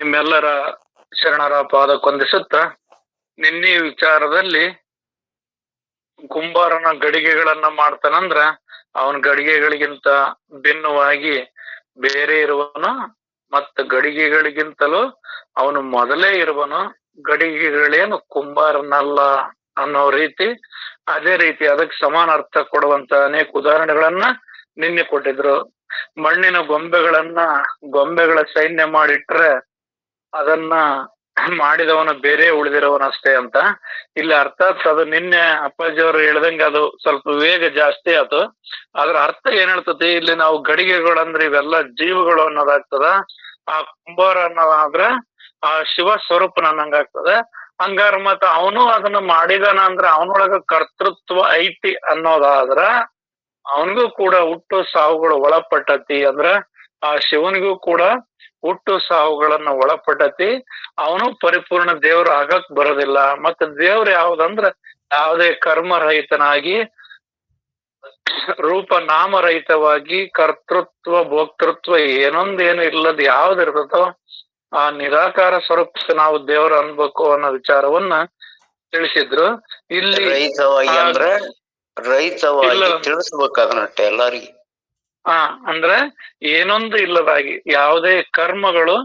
ನಿಮ್ಮೆಲ್ಲರ ಶರಣರ ಪಾದಕ್ಕೊಂದಿಸುತ್ತ ನಿನ್ನೆ ವಿಚಾರದಲ್ಲಿ ಕುಂಬಾರನ ಗಡಿಗೆಗಳನ್ನ ಮಾಡ್ತಾನಂದ್ರ ಅವನ ಗಡಿಗೆಗಳಿಗಿಂತ ಭಿನ್ನವಾಗಿ ಬೇರೆ ಇರುವನು ಮತ್ತ ಗಡಿಗೆಗಳಿಗಿಂತಲೂ ಅವನು ಮೊದಲೇ ಇರುವನು ಗಡಿಗೆಗಳೇನು ಕುಂಬಾರನಲ್ಲ ಅನ್ನೋ ರೀತಿ, ಅದೇ ರೀತಿ ಅದಕ್ಕೆ ಸಮಾನ ಅರ್ಥ ಕೊಡುವಂತ ಅನೇಕ ಉದಾಹರಣೆಗಳನ್ನ ನಿನ್ನೆ ಕೊಟ್ಟಿದ್ರು. ಮಣ್ಣಿನ ಗೊಂಬೆಗಳನ್ನ ಗೊಂಬೆಗಳ ಸೈನ್ಯ ಮಾಡಿಟ್ರೆ ಅದನ್ನ ಮಾಡಿದವನ ಬೇರೆ ಉಳಿದಿರೋವನಷ್ಟೇ ಅಂತ. ಇಲ್ಲಿ ಅರ್ಥಾತ್ ಅದು ನಿನ್ನೆ ಅಪ್ಪಾಜಿ ಅವರು ಹೇಳ್ದಂಗೆ ಅದು ಸ್ವಲ್ಪ ವೇಗ ಜಾಸ್ತಿ ಆಯ್ತು. ಅದ್ರ ಅರ್ಥ ಏನ್ ಹೇಳ್ತತಿ? ಇಲ್ಲಿ ನಾವು ಗಡಿಗೆಗಳಂದ್ರೆ ಇವೆಲ್ಲ ಜೀವಗಳು ಅನ್ನೋದಾಗ್ತದ. ಆ ಕುಂಬಾರ ಅನ್ನೋದಾದ್ರೆ ಆ ಶಿವ ಸ್ವರೂಪನ ಅನ್ನಂಗಾಗ್ತದೆ ಹಂಗಾರ ಮತ್ತ ಅವನು ಅದನ್ನ ಮಾಡಿದಾನ ಅಂದ್ರ ಅವನೊಳಗ ಕರ್ತೃತ್ವ ಐತಿ ಅನ್ನೋದಾದ್ರ, ಅವನಿಗೂ ಕೂಡ ಹುಟ್ಟು ಸಾವುಗಳು ಒಳಪಟ್ಟತಿ ಅಂದ್ರ ಆ ಶಿವನಿಗೂ ಕೂಡ ಹುಟ್ಟು ಸಾವುಗಳನ್ನ ಒಳಪಟ್ಟತಿ. ಅವನು ಪರಿಪೂರ್ಣ ದೇವ್ರು ಆಗಕ್ ಬರೋದಿಲ್ಲ. ಮತ್ತೆ ದೇವ್ರು ಯಾವ್ದಂದ್ರ ಯಾವುದೇ ಕರ್ಮರಹಿತನಾಗಿ ರೂಪ ನಾಮರಹಿತವಾಗಿ ಕರ್ತೃತ್ವ ಭೋಕ್ತೃತ್ವ ಏನೊಂದೇನು ಇಲ್ಲದ ಯಾವ್ದು ಇರ್ತದೋ ಆ ನಿರಾಕಾರ ಸ್ವರೂಪ ನಾವು ದೇವರು ಅನ್ಬೇಕು ಅನ್ನೋ ವಿಚಾರವನ್ನ ತಿಳಿಸಿದ್ರು. ಇಲ್ಲಿ ರೈತವಾಗಿ ಅಂದ್ರೆ ರೈತವಾಗಿ. ತಿಳಿಸ್ಬೇಕು ಅದನ್ನಟ್ಟ ಎಲ್ಲಾರಿಗಿ. ಹಾ ಅಂದ್ರೆ ಏನೊಂದು ಇಲ್ಲದಾಗಿ, ಯಾವುದೇ ಕರ್ಮಗಳು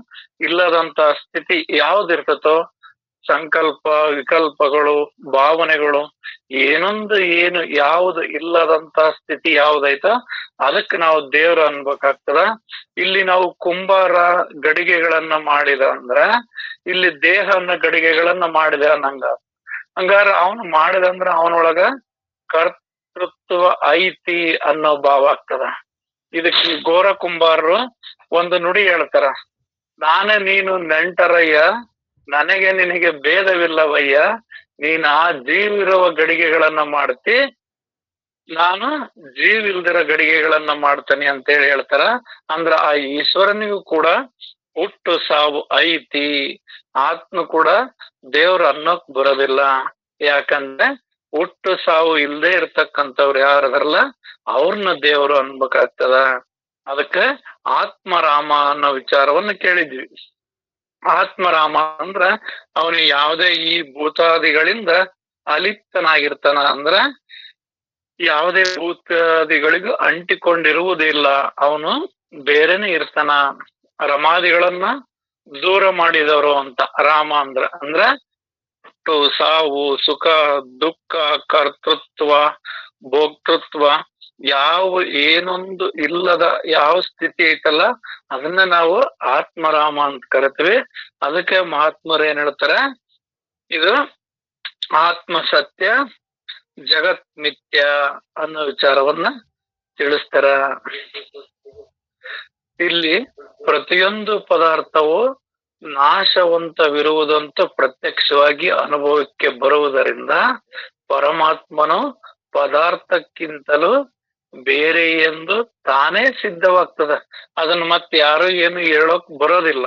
ಇಲ್ಲದಂತ ಸ್ಥಿತಿ ಯಾವ್ದಿರ್ತತೋ, ಸಂಕಲ್ಪ, ವಿಕಲ್ಪಗಳು, ಭಾವನೆಗಳು, ಏನೊಂದು ಏನು ಯಾವುದು ಇಲ್ಲದಂತ ಸ್ಥಿತಿ ಯಾವ್ದೈತ, ಅದಕ್ಕೆ ನಾವು ದೇವ್ರ ಅನ್ಬೇಕಾಗ್ತದ. ಇಲ್ಲಿ ನಾವು ಕುಂಬಾರ ಗಡಿಗೆಗಳನ್ನ ಮಾಡಿದ ಅಂದ್ರ, ಇಲ್ಲಿ ದೇಹನ ಗಡಿಗೆಗಳನ್ನ ಮಾಡಿದ ಅನ್ನಂಗ ಹಂಗಾರ ಅವನು ಮಾಡಿದಂದ್ರ ಅವನೊಳಗ ಕರ್ತೃತ್ವ ಐತಿ ಅನ್ನೋ ಭಾವ ಆಗ್ತದ. ಇದಕ್ಕೆ ಗೋರ ಕುಂಬಾರರು ಒಂದು ನುಡಿ ಹೇಳ್ತಾರ. ನಾನೇ ನೀನು ನೆಂಟರಯ್ಯ, ನನಗೆ ನಿನಗೆ ಭೇದವಿಲ್ಲವಯ್ಯ, ನೀನ್ ಆ ಜೀವಿರುವ ಗಡಿಗೆಗಳನ್ನ ಮಾಡ್ತಿ, ನಾನು ಜೀವಿಲ್ದಿರೋ ಗಡಿಗೆಗಳನ್ನ ಮಾಡ್ತೇನೆ ಅಂತ ಹೇಳಿ ಹೇಳ್ತಾರ. ಅಂದ್ರ ಆ ಈಶ್ವರನಿಗೂ ಕೂಡ ಹುಟ್ಟು ಸಾವು ಐತಿ. ಆತ್ಮ ಕೂಡ ದೇವ್ರ ಅನ್ನೋಕ್ ಬರೋದಿಲ್ಲ. ಯಾಕಂದ್ರೆ ಹುಟ್ಟು ಸಾವು ಇಲ್ಲದೆ ಇರ್ತಕ್ಕಂಥವ್ರು ಯಾರದಾರಲ್ಲ, ಅವ್ರನ್ನ ದೇವರು ಅನ್ಬೇಕಾಗ್ತದ. ಅದಕ್ಕೆ ಆತ್ಮರಾಮ ಅನ್ನೋ ವಿಚಾರವನ್ನ ಕೇಳಿದ್ವಿ. ಆತ್ಮರಾಮ ಅಂದ್ರ ಅವನು ಯಾವುದೇ ಈ ಭೂತಾದಿಗಳಿಂದ ಅಲಿಪ್ತನಾಗಿರ್ತಾನ ಅಂದ್ರ ಯಾವುದೇ ಭೂತಾದಿಗಳಿಗೂ ಅಂಟಿಕೊಂಡಿರುವುದಿಲ್ಲ. ಅವನು ಬೇರೆನೆ ಇರ್ತಾನ. ರಮಾದಿಗಳನ್ನ ದೂರ ಮಾಡಿದವರು ಅಂತ, ರಾಮ ಅಂದ್ರ. ಅಂದ್ರ ಹುಟ್ಟು ಸಾವು, ಸುಖ, ದುಃಖ, ಕರ್ತೃತ್ವ, ಭೋಕ್ತೃತ್ವ, ಯಾವ ಏನೊಂದು ಇಲ್ಲದ ಯಾವ ಸ್ಥಿತಿ ಐತಲ್ಲ, ಅದನ್ನ ನಾವು ಆತ್ಮರಾಮ ಅಂತ ಕರಿತೀವಿ. ಅದಕ್ಕೆ ಮಹಾತ್ಮರು ಏನ್ ಹೇಳ್ತಾರೆ? ಇದು ಆತ್ಮ ಸತ್ಯ, ಜಗತ್ ಮಿಥ್ಯ ಅನ್ನೋ ವಿಚಾರವನ್ನ ತಿಳಿಸ್ತಾರ. ಇಲ್ಲಿ ಪ್ರತಿಯೊಂದು ಪದಾರ್ಥವು ನಾಶವಂತವಿರುವುದಂತೂ ಪ್ರತ್ಯಕ್ಷವಾಗಿ ಅನುಭವಕ್ಕೆ ಬರುವುದರಿಂದ ಪರಮಾತ್ಮನು ಪದಾರ್ಥಕ್ಕಿಂತಲೂ ಬೇರೆ ಎಂದು ತಾನೇ ಸಿದ್ಧವಾಗ್ತದ. ಅದನ್ನ ಮತ್ತೆ ಯಾರು ಏನು ಹೇಳೋಕ್ ಬರೋದಿಲ್ಲ.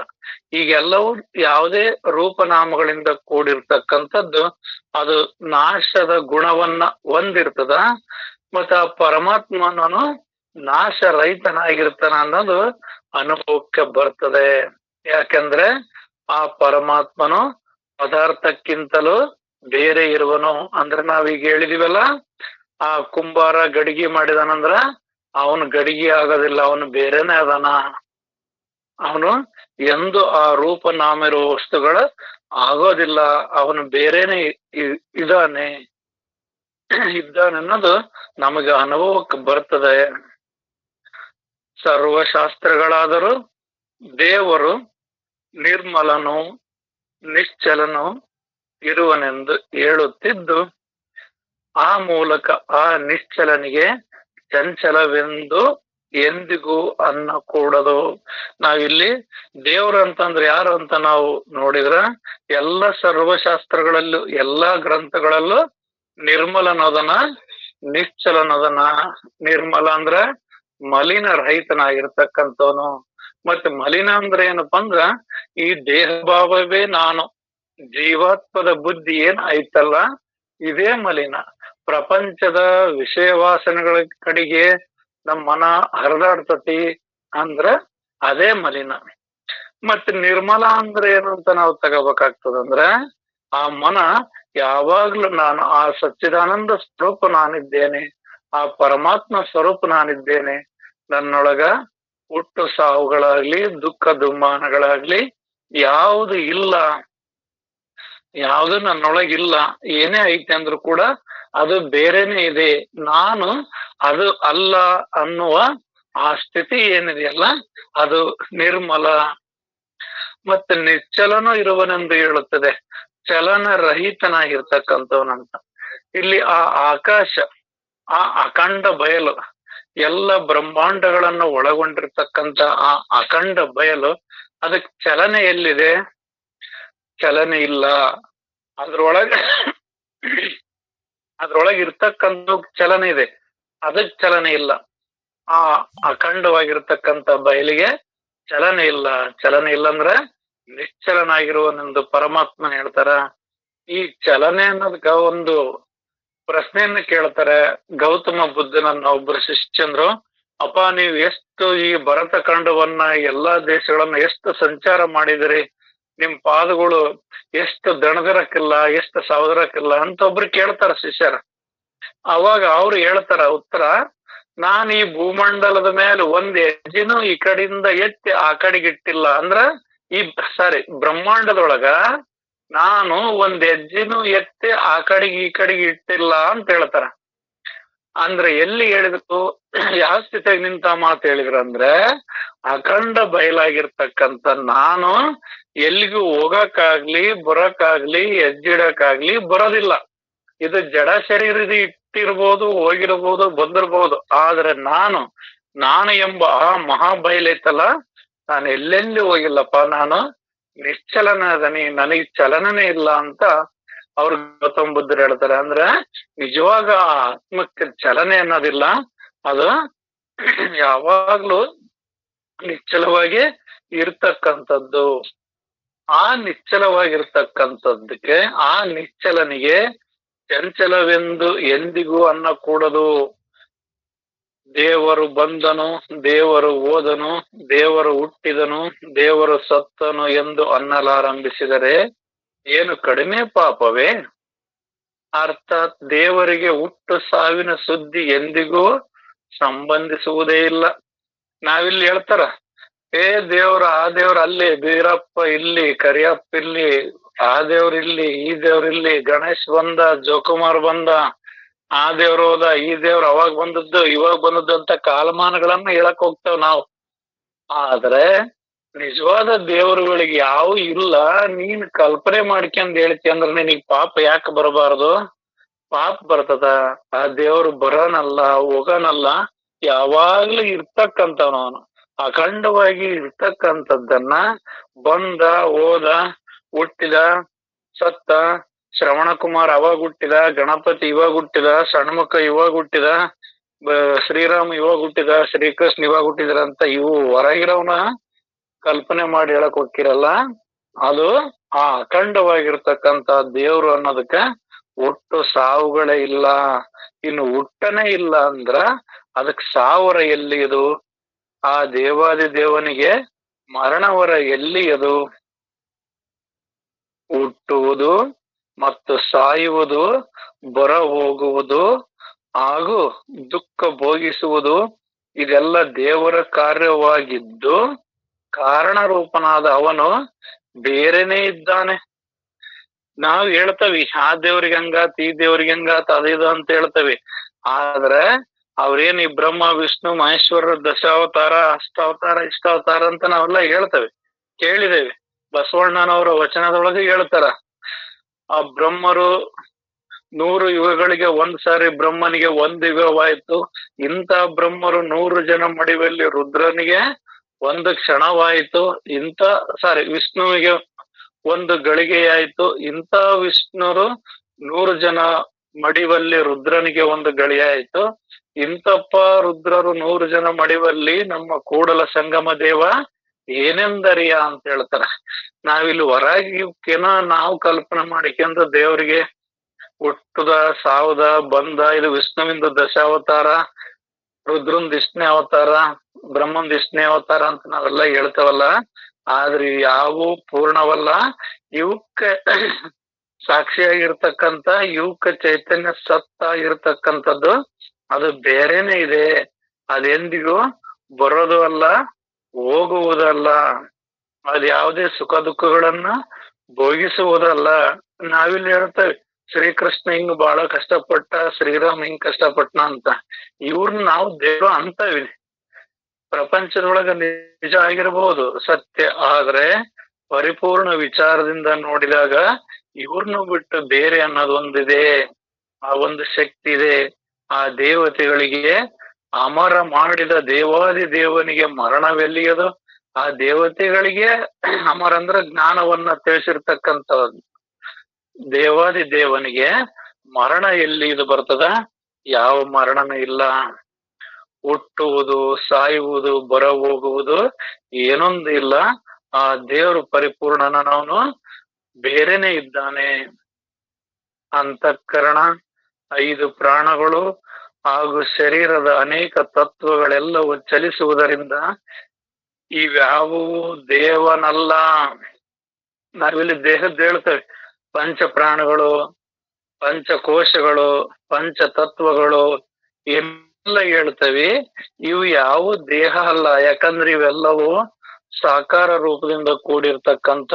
ಈಗೆಲ್ಲವೂ ಯಾವುದೇ ರೂಪನಾಮಗಳಿಂದ ಕೂಡಿರ್ತಕ್ಕಂಥದ್ದು ಅದು ನಾಶದ ಗುಣವನ್ನ ಹೊಂದಿರ್ತದ. ಮತ್ತ ಪರಮಾತ್ಮನನು ನಾಶ ರಹಿತನಾಗಿರ್ತಾನ ಅನ್ನೋದು ಅನುಭವಕ್ಕೆ ಬರ್ತದೆ. ಯಾಕಂದ್ರೆ ಆ ಪರಮಾತ್ಮನು ಪದಾರ್ಥಕ್ಕಿಂತಲೂ ಬೇರೆ ಇರುವನು. ಅಂದ್ರೆ ನಾವೀಗ ಹೇಳಿದಿವಲ್ಲ, ಆ ಕುಂಬಾರ ಗಡಿಗೆ ಮಾಡಿದಾನಂದ್ರ ಅವನು ಗಡಿಗೆ ಆಗೋದಿಲ್ಲ, ಅವನು ಬೇರೆನೆ ಅದಾನ. ಅವನು ಎಂದು ಆ ರೂಪ ನಾಮ ವಸ್ತುಗಳು ಆಗೋದಿಲ್ಲ, ಅವನು ಬೇರೆನೆ ಇದಾನೆ ಇದ್ದಾನೆ. ಅನ್ನೋದು ನಮಗೆ ಅನುಭವಕ್ಕೆ ಬರ್ತದೆ. ಸರ್ವಶಾಸ್ತ್ರಗಳಾದರೂ ದೇವರು ನಿರ್ಮಲನು, ನಿಶ್ಚಲನು ಇರುವನೆಂದು ಹೇಳುತ್ತಿದ್ದು, ಆ ಮೂಲಕ ಆ ನಿಶ್ಚಲನಿಗೆ ಚಂಚಲವೆಂದು ಎಂದಿಗೂ ಅನ್ನ ಕೂಡದು ನಾವಿಲ್ಲಿ ದೇವರು ಅಂತಂದ್ರೆ ಯಾರು ಅಂತ ನಾವು ನೋಡಿದ್ರ ಎಲ್ಲ ಸರ್ವಶಾಸ್ತ್ರಗಳಲ್ಲೂ, ಎಲ್ಲಾ ಗ್ರಂಥಗಳಲ್ಲೂ ನಿರ್ಮಲನದನ, ನಿಶ್ಚಲನದನ, ನಿರ್ಮಲ ಅಂದ್ರ ಮಲಿನ ರಹಿತನಾಗಿರ್ತಕ್ಕಂಥವನು. ಮತ್ತೆ ಮಲಿನ ಅಂದ್ರೆ ಏನಪ್ಪಾ ಅಂದ್ರ ಈ ದೇಹ ಭಾವವೇ ನಾನು, ಜೀವಾತ್ಮದ ಬುದ್ಧಿ ಏನ್ ಐತಲ್ಲ ಇದೇ ಮಲಿನ. ಪ್ರಪಂಚದ ವಿಷಯ ವಾಸನೆಗಳ ಕಡೆಗೆ ನಮ್ಮ ಮನ ಹರಿದಾಡ್ತತಿ ಅಂದ್ರ ಅದೇ ಮಲಿನ. ಮತ್ತೆ ನಿರ್ಮಲ ಅಂದ್ರೆ ಏನು ಅಂತ ನಾವು ತಗೋಬೇಕಾಗ್ತದಂದ್ರ ಆ ಮನ ಯಾವಾಗ್ಲೂ ನಾನು, ಆ ಸಚ್ಚಿದಾನಂದ ಸ್ವರೂಪ ನಾನಿದ್ದೇನೆ, ಆ ಪರಮಾತ್ಮ ಸ್ವರೂಪ ನಾನಿದ್ದೇನೆ, ನನ್ನೊಳಗ ಹುಟ್ಟು ಸಾವುಗಳಾಗ್ಲಿ, ದುಃಖ ದುಮ್ಮಾನಗಳಾಗ್ಲಿ ಯಾವುದು ಇಲ್ಲ, ಯಾವುದು ನನ್ನೊಳಗಿಲ್ಲ, ಏನೇ ಐತೆ ಅಂದ್ರೂ ಕೂಡ ಅದು ಬೇರೆನೆ ಇದೆ. ನಾನು ಅದು ಅಲ್ಲ ಅನ್ನುವ ಆ ಸ್ಥಿತಿ ಏನಿದೆಯಲ್ಲ, ಅದು ನಿರ್ಮಲ. ಮತ್ತೆ ನಿಶ್ಚಲನೂ ಇರುವನೆಂದು ಹೇಳುತ್ತದೆ. ಚಲನ ರಹಿತನಾಗಿರ್ತಕ್ಕಂಥವನಂತ ಇಲ್ಲಿ ಆ ಆಕಾಶ, ಆ ಅಖಂಡ ಬಯಲು ಎಲ್ಲ ಬ್ರಹ್ಮಾಂಡಗಳನ್ನ ಒಳಗೊಂಡಿರ್ತಕ್ಕಂತ ಆ ಅಖಂಡ ಬಯಲು ಅದಕ್ಕೆ ಚಲನೆ ಎಲ್ಲಿದೆ? ಚಲನೆ ಇಲ್ಲ. ಅದ್ರೊಳಗ ಅದ್ರೊಳಗೆ ಇರ್ತಕ್ಕಂಥ ಚಲನೆ ಇದೆ. ಅದಕ್ ಚಲನೆ ಇಲ್ಲ. ಆ ಅಖಂಡವಾಗಿರ್ತಕ್ಕಂಥ ಬಯಲಿಗೆ ಚಲನೆ ಇಲ್ಲ. ಚಲನೆ ಇಲ್ಲ ಅಂದ್ರೆ ನಿಶ್ಚಲನಾಗಿರುವನೆಂದು ಪರಮಾತ್ಮನ ಹೇಳ್ತಾರ. ಈ ಚಲನೆ ಅನ್ನೋದಕ್ಕ ಒಂದು ಪ್ರಶ್ನೆಯನ್ನ ಕೇಳ್ತಾರೆ. ಗೌತಮ ಬುದ್ಧನನ್ನ ಒಬ್ಬರು ಶಿಷ್ಯಂದ್ರು, ಅಪ್ಪ, ನೀವು ಎಷ್ಟು ಈ ಭರತ ಖಂಡವನ್ನ ಎಲ್ಲಾ ದೇಶಗಳನ್ನ ಎಷ್ಟು ಸಂಚಾರ ಮಾಡಿದಿರಿ? ನಿಮ್ ಪಾದಗಳು ಎಷ್ಟು ದಣದಿರಕ್ಕಿಲ್ಲ, ಎಷ್ಟು ಸಾವದರಕ್ಕಿಲ್ಲ ಅಂತ ಒಬ್ರು ಕೇಳ್ತಾರ ಶಿಷ್ಯರ. ಅವಾಗ ಅವ್ರು ಹೇಳ್ತಾರ ಉತ್ತರ, ನಾನ್ ಈ ಭೂಮಂಡಲದ ಮೇಲೆ ಒಂದ್ ಹೆಜ್ಜೆನೂ ಈ ಕಡೆಯಿಂದ ಎತ್ತಿ ಆ ಕಡೆಗೆ ಇಟ್ಟಿಲ್ಲ. ಅಂದ್ರ ಈ ಸಾರಿ ಬ್ರಹ್ಮಾಂಡದೊಳಗ ನಾನು ಒಂದ್ ಹೆಜ್ಜೆನೂ ಎತ್ತಿ ಆ ಕಡೆಗೆ ಈ ಕಡೆಗೆ ಇಟ್ಟಿಲ್ಲ ಅಂತ ಹೇಳ್ತಾರ. ಅಂದ್ರೆ ಎಲ್ಲಿ ಹೇಳಿದ್ರು, ಯಾವ ಸ್ಥಿತಿಯಾಗಿ ನಿಂತ ಮಾತು ಹೇಳಿದ್ರ ಅಂದ್ರೆ, ಅಖಂಡ ಬಯಲಾಗಿರ್ತಕ್ಕಂತ ನಾನು ಎಲ್ಲಿಗೂ ಹೋಗಕ್ಕಾಗ್ಲಿ, ಬರಕ್ಕಾಗ್ಲಿ ಹೆಜ್ಜಿಡಕ್ಕಾಗ್ಲಿ ಬರೋದಿಲ್ಲ. ಇದು ಜಡ ಶರೀರದ ಇಟ್ಟಿರ್ಬೋದು, ಹೋಗಿರ್ಬೋದು, ಬಂದಿರ್ಬೋದು. ಆದ್ರೆ ನಾನು ನಾನು ಎಂಬ ಆ ಮಹಾ ಬಯಲೈತಲ್ಲ ನಾನು ಎಲ್ಲೆಲ್ಲಿ ಹೋಗಿಲ್ಲಪ್ಪ ನಾನು ನಿಶ್ಚಲನ ಅದನಿ ನನಗೆ ಚಲನನೇ ಇಲ್ಲ ಅಂತ ಅವ್ರು ಗೌತಮ್ ಬುದ್ಧರು ಹೇಳ್ತಾರೆ. ಅಂದ್ರ ನಿಜವಾಗ ಆತ್ಮಕ್ಕೆ ಚಲನೆ ಅನ್ನೋದಿಲ್ಲ. ಅದು ಯಾವಾಗ್ಲೂ ನಿಶ್ಚಲವಾಗಿ ಇರ್ತಕ್ಕಂಥದ್ದು. ಆ ನಿಶ್ಚಲವಾಗಿರ್ತಕ್ಕಂಥದ್ದಕ್ಕೆ ಆ ನಿಶ್ಚಲನಿಗೆ ಚಂಚಲವೆಂದು ಎಂದಿಗೂ ಅನ್ನಕೂಡದು. ದೇವರು ಬಂದನು, ದೇವರು ಓದನು, ದೇವರು ಹುಟ್ಟಿದನು, ದೇವರು ಸತ್ತನು ಎಂದು ಅನ್ನಲಾರಂಭಿಸಿದರೆ ಏನು ಕಡಿಮೆ ಪಾಪವೇ? ಅರ್ಥಾತ್ ದೇವರಿಗೆ ಹುಟ್ಟು ಸಾವಿನ ಸುದ್ದಿ ಎಂದಿಗೂ ಸಂಬಂಧಿಸುವುದೇ ಇಲ್ಲ. ನಾವಿಲ್ಲಿ ಹೇಳ್ತಾರ, ಏ ದೇವ್ರ, ಆ ದೇವ್ರ ಅಲ್ಲಿ ಬೀರಪ್ಪ ಇಲ್ಲಿ, ಕರಿಯಪ್ಪ ಇಲ್ಲಿ, ಆ ದೇವ್ರ ಇಲ್ಲಿ, ಈ ದೇವ್ರ ಇಲ್ಲಿ, ಗಣೇಶ್ ಬಂದ, ಜೋಕುಮಾರ್ ಬಂದ ಆ ದೇವ್ರ ಹೋದ, ಈ ದೇವ್ರ ಅವಾಗ ಬಂದದ್ದು, ಇವಾಗ ಬಂದದ್ದು ಅಂತ ಕಾಲಮಾನಗಳನ್ನ ಹೇಳಕ್ ಹೋಗ್ತಾವ್ ನಾವು. ಆದ್ರೆ ನಿಜವಾದ ದೇವರುಗಳಿಗೆ ಯಾವ ಇಲ್ಲ. ನೀನ್ ಕಲ್ಪನೆ ಮಾಡ್ಕೊಂಡ್ ಹೇಳ್ತಿ ಅಂದ್ರೆ ನಿನಗ್ ಪಾಪ ಯಾಕೆ ಬರಬಾರದು? ಪಾಪ ಬರ್ತದ. ಆ ದೇವ್ರು ಬರೋನಲ್ಲ, ಹೋಗನಲ್ಲ. ಯಾವಾಗ್ಲೂ ಇರ್ತಕ್ಕಂಥವ್ನು ಅವನು. ಅಖಂಡವಾಗಿ ಇರ್ತಕ್ಕಂಥದ್ದನ್ನ ಬಂದ ಹೋದ ಹುಟ್ಟಿದ, ಸತ್ತ ಶ್ರವಣ ಕುಮಾರ್ ಅವಾಗ ಹುಟ್ಟಿದ, ಗಣಪತಿ ಇವಾಗ ಹುಟ್ಟಿದ, ಸಣ್ಮುಖ ಇವಾಗ ಹುಟ್ಟಿದ ಶ್ರೀರಾಮ್ ಶ್ರೀರಾಮ ಇವಾಗ ಹುಟ್ಟಿದ, ಶ್ರೀಕೃಷ್ಣ ಇವಾಗ ಹುಟ್ಟಿದ್ರ ಅಂತ ಇವು ಹೊರಗಿರೋನ ಕಲ್ಪನೆ ಮಾಡಿ ಹೇಳಕ್ ಹೋಗಿರಲ್ಲ ಅದು ಆ ಅಖಂಡವಾಗಿರ್ತಕ್ಕಂತ ದೇವ್ರು ಅನ್ನೋದಕ್ಕ ಒಟ್ಟು ಸಾವುಗಳೇ ಇಲ್ಲ. ಇನ್ನು ಹುಟ್ಟನೆ ಇಲ್ಲ ಅಂದ್ರ ಅದಕ್ ಸಾವರ ಎಲ್ಲಿ ಅದು? ಆ ದೇವಾದಿ ದೇವನಿಗೆ ಮರಣವರ ಎಲ್ಲಿ ಅದು? ಹುಟ್ಟುವುದು ಮತ್ತು ಸಾಯುವುದು ಬರ ಹೋಗುವುದು ಹಾಗೂ ದುಃಖ ಭೋಗಿಸುವುದು ಇದೆಲ್ಲ ದೇವರ ಕಾರ್ಯವಾಗಿದ್ದು ಕಾರಣ ರೂಪನಾದ ಅವನು ಬೇರೆನೇ ಇದ್ದಾನೆ. ನಾವು ಹೇಳ್ತವಿ ಆ ದೇವ್ರಿಗೆ ಹಂಗಾತ್ ಈ ದೇವ್ರಿಗೆ ಹಂಗಾತ್ ಅದಿದು ಅಂತ ಹೇಳ್ತವಿ. ಆದ್ರೆ ಅವ್ರೇನ್ ಈ ಬ್ರಹ್ಮ, ವಿಷ್ಣು, ಮಹೇಶ್ವರ, ದಶಾವತಾರ, ಅಷ್ಟಾವತಾರ, ಇಷ್ಟಾವತಾರ ಅಂತ ನಾವೆಲ್ಲ ಹೇಳ್ತೇವೆ ಕೇಳಿದೇವೆ ಬಸವಣ್ಣನವರ ವಚನದೊಳಗೆ ಹೇಳ್ತಾರ. ಆ ಬ್ರಹ್ಮರು ನೂರು ಯುಗಗಳಿಗೆ ಒಂದ್ ಸಾರಿ ಬ್ರಹ್ಮನಿಗೆ ಒಂದ್ ಯುಗವಾಯ್ತು. ಇಂಥ ಬ್ರಹ್ಮರು ನೂರು ಜನ ಮಡಿವಲ್ಲಿ ರುದ್ರನಿಗೆ ಒಂದು ಕ್ಷಣವಾಯಿತು. ಇಂಥ ಸಾರಿ ವಿಷ್ಣುವಿಗೆ ಒಂದು ಗಳಿಗೆಯಾಯ್ತು. ಇಂಥ ವಿಷ್ಣುರು ನೂರು ಜನ ಮಡಿವಲ್ಲಿ ರುದ್ರನಿಗೆ ಒಂದು ಗಳಿಯಾಯಿತು. ಇಂತಪ್ಪ ರುದ್ರರು ನೂರು ಜನ ಮಡಿವಲ್ಲಿ ನಮ್ಮ ಕೂಡಲ ಸಂಗಮ ದೇವ ಏನೆಂದರಿಯ ಅಂತ ಹೇಳ್ತಾರ. ನಾವಿಲ್ಲಿ ಹೊರಗಿನ ನಾವು ಕಲ್ಪನೆ ಮಾಡಿಕೊಂಡು ದೇವರಿಗೆ ಹುಟ್ಟದ, ಸಾವುದ, ಬಂದ, ಇದು ವಿಷ್ಣುವಿಂದ ದಶಾವತಾರ, ರುದ್ರನ್ ಇಷ್ಟನೇ ಅವತಾರ, ಬ್ರಹ್ಮನ್ ಇಷ್ಟನೇ ಅವತಾರ ಅಂತ ನಾವೆಲ್ಲ ಹೇಳ್ತೇವಲ್ಲ. ಆದ್ರೆ ಯಾವು ಪೂರ್ಣವಲ್ಲ. ಇವಕ್ಕೆ ಸಾಕ್ಷಿಯಾಗಿರ್ತಕ್ಕಂತ ಇವಕ್ಕ ಚೈತನ್ಯ ಸತ್ತ ಆಗಿರ್ತಕ್ಕಂಥದ್ದು ಅದು ಬೇರೆನೆ ಇದೆ. ಅದೆಂದಿಗೂ ಬರೋದು ಅಲ್ಲ. ಹೋಗುವುದಲ್ಲ. ಅದು ಯಾವುದೇ ಸುಖ ದುಃಖಗಳನ್ನ ಭೋಗಿಸುವುದಲ್ಲ. ನಾವಿಲ್ಲಿ ಹೇಳ್ತೇವೆ, ಶ್ರೀಕೃಷ್ಣ ಹಿಂಗ್ ಬಹಳ ಕಷ್ಟಪಟ್ಟ, ಶ್ರೀರಾಮ್ ಹಿಂಗ್ ಕಷ್ಟಪಟ್ಟನ ಅಂತ. ಇವ್ರನ್ನ ನಾವು ದೇವರು ಅಂತವಿ ಪ್ರಪಂಚದೊಳಗ ನಿಜ ಆಗಿರಬಹುದು ಸತ್ಯ. ಆದ್ರೆ ಪರಿಪೂರ್ಣ ವಿಚಾರದಿಂದ ನೋಡಿದಾಗ ಇವ್ರನ್ನು ಬಿಟ್ಟು ಬೇರೆ ಅನ್ನೋದೊಂದಿದೆ. ಆ ಒಂದು ಶಕ್ತಿ ಇದೆ. ಆ ದೇವತೆಗಳಿಗೆ ಅಮರ ಮಾಡಿದ ದೇವಾದಿ ದೇವನಿಗೆ ಮರಣವೆಲ್ಲಿಯದು? ಆ ದೇವತೆಗಳಿಗೆ ಅಮರ ಅಂದ್ರ ಜ್ಞಾನವನ್ನ ತಿಳಿಸಿರ್ತಕ್ಕಂಥ ದೇವಾದಿ ದೇವನಿಗೆ ಮರಣ ಎಲ್ಲಿ ಇದು ಬರ್ತದ? ಯಾವ ಮರಣನೂ ಇಲ್ಲ. ಹುಟ್ಟುವುದು, ಸಾಯುವುದು ಬರ ಹೋಗುವುದು ಏನೊಂದು ಇಲ್ಲ. ಆ ದೇವರು ಪರಿಪೂರ್ಣನ ಅವನು ಬೇರೆನೆ ಇದ್ದಾನೆ. ಅಂತಃಕರಣ, ಐದು ಪ್ರಾಣಗಳು ಹಾಗೂ ಶರೀರದ ಅನೇಕ ತತ್ವಗಳೆಲ್ಲವೂ ಚಲಿಸುವುದರಿಂದ ಇವ್ಯಾವುವು ದೇವನಲ್ಲ. ನಾವಿಲ್ಲಿ ದೇಹದ್ದು ಹೇಳ್ತೇವೆ. ಪಂಚ ಪ್ರಾಣಗಳು ಪಂಚಕೋಶಗಳು ಪಂಚ ತತ್ವಗಳು ಎಲ್ಲ ಹೇಳ್ತೇವೆ. ಇವು ಯಾವ ದೇಹ ಅಲ್ಲ. ಯಾಕಂದ್ರೆ ಇವೆಲ್ಲವೂ ಸಾಕಾರ ರೂಪದಿಂದ ಕೂಡಿರ್ತಕ್ಕಂತ